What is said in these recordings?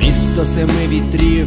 Місто семи вітрів,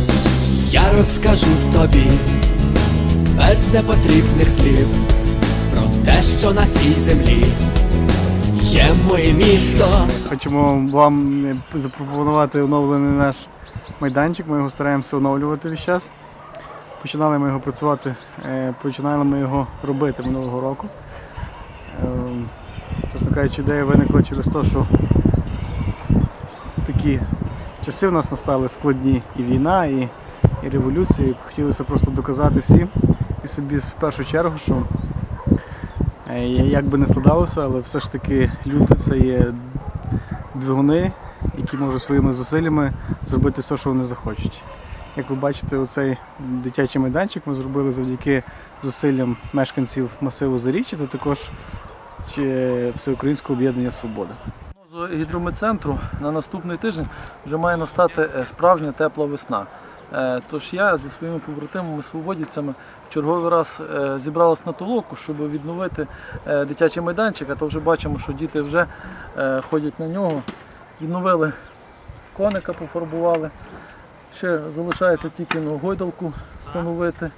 розкажу тобі без непотрібних слів про те, що на цій землі є моє місто. Хочемо вам е, запропонувати оновлений наш майданчик. Ми його стараємося оновлювати весь час. Починали ми його працювати, е, починали ми його робити минулого року. Ем, Чесно кажучи, ідея виникла через те, що такі часи в нас настали складні і війна, і, і революція. І хотілося просто доказати всім і собі в першу чергу, що е, як би не складалося, але все ж таки люди це є двигуни, які можуть своїми зусиллями зробити все, що вони захочуть. Як ви бачите, оцей дитячий майданчик ми зробили завдяки зусиллям мешканців масиву Заріччя та також чи Всеукраїнського об'єднання Свобода. З гідрометцентру на наступний тиждень вже має настати е, справжня тепла весна. Е, Тож я зі своїми побратимами свободівцями в черговий раз е, зібралась на толоку, щоб відновити е, дитячий майданчик, а то вже бачимо, що діти вже ходять на нього. Відновили коника, пофарбували. Ще залишається тільки ну, гойдалку встановити.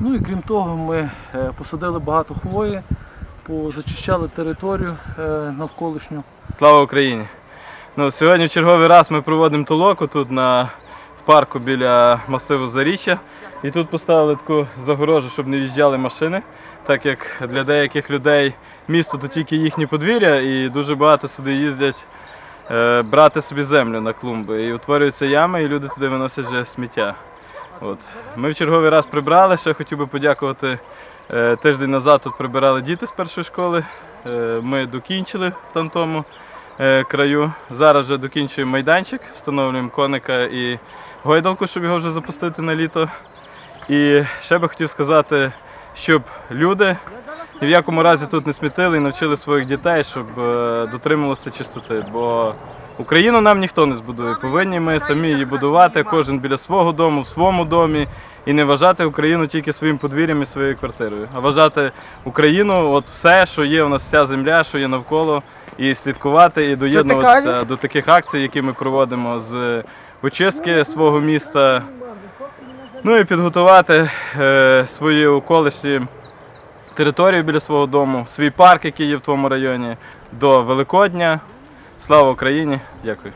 Ну і крім того, ми посадили багато хвої, позачищали територію навколишню. Слава Україні! Ну, сьогодні в черговий раз ми проводимо толоку тут на, парку біля масиву Заріччя. І тут поставили таку загорожу, щоб не в'їжджали машини, так як для деяких людей місто то тільки їхнє подвір'я, і дуже багато сюди їздять е, брати собі землю на клумби. І утворюються ями, і люди туди виносять вже сміття. От. Ми в черговий раз прибрали. Ще хотів би подякувати. Е, Тиждень назад тут прибирали діти з першої школи. Е, Ми докінчили в тамтому е, краю. Зараз вже докінчуємо майданчик, встановлюємо коника і гойдалку, щоб його вже запустити на літо. І ще би хотів сказати, щоб люди ні в якому разі тут не смітили і навчили своїх дітей, щоб е, дотримувалися чистоти. Бо Україну нам ніхто не збудує. Повинні ми самі її будувати, кожен біля свого дому, в своєму домі, і не вважати Україну тільки своїм подвір'ям і своєю квартирою, а вважати Україну, от все, що є у нас, вся земля, що є навколо, і слідкувати, і доєднуватися до таких акцій, які ми проводимо з очистки свого міста. Ну і підготувати е, свої околишні територію біля свого дому, свій парк, який є в твоєму районі, до Великодня. Слава Україні! Дякую.